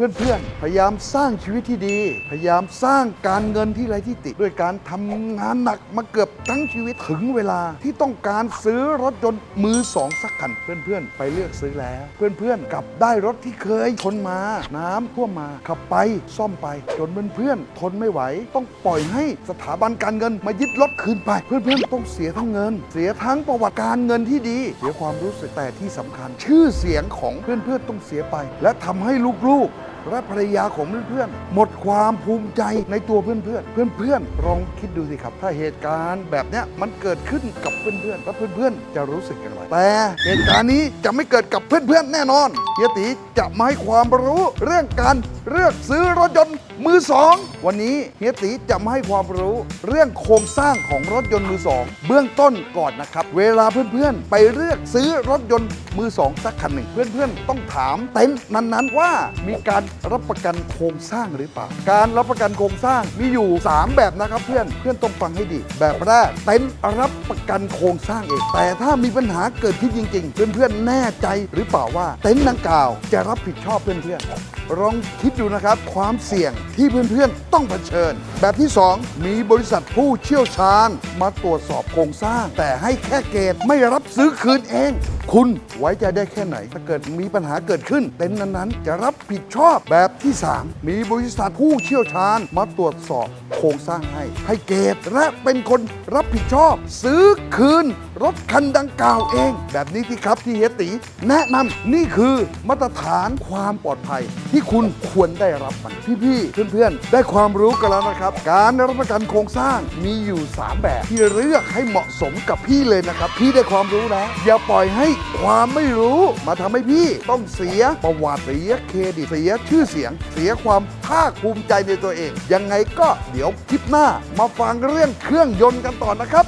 เพื่อนๆ พยายามสร้างชีวิตที่ดี พยายามสร้างการเงินที่ไร้ที่ติ ด้วยการทำงานหนักมาเกือบทั้งชีวิตถึงเวลาที่ต้องการซื้อรถยนต์มือสองสักคัน เพื่อนๆ ไปเลือกซื้อแล้ว เพื่อนๆ กลับได้รถที่เคยชนมา น้ำท่วมมาขับไปซ่อมไปจนเพื่อนๆทนไม่ไหว ต้องปล่อยให้สถาบันการเงินมายึดรถคืนไป เพื่อนๆ ต้องเสียทั้งเงิน เสียทั้งประวัติการเงินที่ดี เสียความรู้สึกแต่ที่สำคัญ ชื่อเสียงของเพื่อนๆต้องเสียไป และทำให้ลูกๆ และภรรยาของเพื่อนๆ หมดความภูมิใจในตัวเพื่อนๆ เพื่อนๆลองคิดดูสิครับ ถ้าเหตุการณ์แบบเนี้ยมันเกิดขึ้นกับเพื่อนๆ แล้วเพื่อนๆ จะรู้สึกอย่างไร แต่เหตุการณ์นี้จะไม่เกิดกับเพื่อนๆ แน่นอนเฮียตีจะมาให้ความรู้เรื่องการ เลือกซื้อรถยนต์มือสองวันนี้เฮียตีจะมาให้ความรู้เรื่องโครงสร้างของรถยนต์มือสองเบื้องต้นก่อนนะครับ เวลาเพื่อนๆ ไปเลือกซื้อรถยนต์มือสองสักคันหนึ่ง เพื่อนๆ ต้องถามเต็นท์นั้นๆ ว่ามีการรับประกันโครงสร้างหรือเปล่า การรับประกันโครงสร้างมีอยู่ 3 แบบนะครับเพื่อนเพื่อนต้องฟังให้ดี แบบแรกเต็นท์รับประกันโครงสร้างเอง แต่ถ้ามีปัญหาเกิดขึ้นจริง ๆ เพื่อนๆแน่ใจหรือเปล่าว่าเต็นท์ดังกล่าวจะรับผิดชอบเพื่อนๆลองคิดดูนะครับความเสี่ยงที่เพื่อนๆต้องเผชิญ แบบที่ 2 มีบริษัทผู้เชี่ยวชาญ มาตรวจสอบโครงสร้าง แต่ให้แค่เกณไม่รับซื้อคืนเอง คุณไว้ใจได้แค่ไหน ถ้าเกิดมีปัญหาเกิดขึ้นเต็นท์นั้นๆ จะรับผิดชอบแบบที่ 3 มีบริษัทผู้เชี่ยวชาญ มาตรวจสอบโครงสร้างให้ ให้เกตและเป็นคนรับผิดชอบ ซื้อคืน รถคันดังกล่าวเอง แบบนี้ที่ครับที่เฮยตีแนะนำนี่คือมาตรฐานความปลอดภัย ที่คุณควรได้รับมันพี่ๆเพื่อนๆ ได้ความรู้กันแล้วนะครับ การรับประกันโครงสร้างมีอยู่ 3 แบบ ที่เลือกให้เหมาะสมกับพี่เลยนะครับ พี่ได้ความรู้แล้วอย่าปล่อยให้ความไม่รู้มาทำให้พี่ต้องเสียประวัติเสียเครดิตเสียชื่อเสียง เสียความภาคภูมิใจในตัวเอง ยังไงก็เดี๋ยวคลิปหน้ามาฟังเรื่องเครื่องยนต์กันต่อนะครับ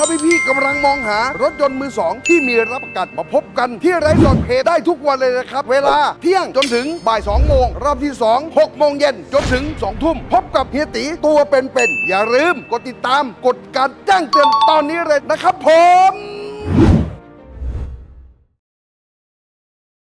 ถ้าพี่ๆกำลังมองหารถยนต์มือสองที่มีรับประกันมาพบกันที่ไรสอดเพจได้ทุกวันเลยนะครับ เวลาเที่ยงจนถึงบ่าย2โมงรอบที่ 2 6 โมงเย็นจนถึง 2 ทุ่ม พบกับเฮียตีตัวเป็นๆอย่าลืมกดติดตามกดการแจ้งเตือนตอนนี้เลยนะครับผม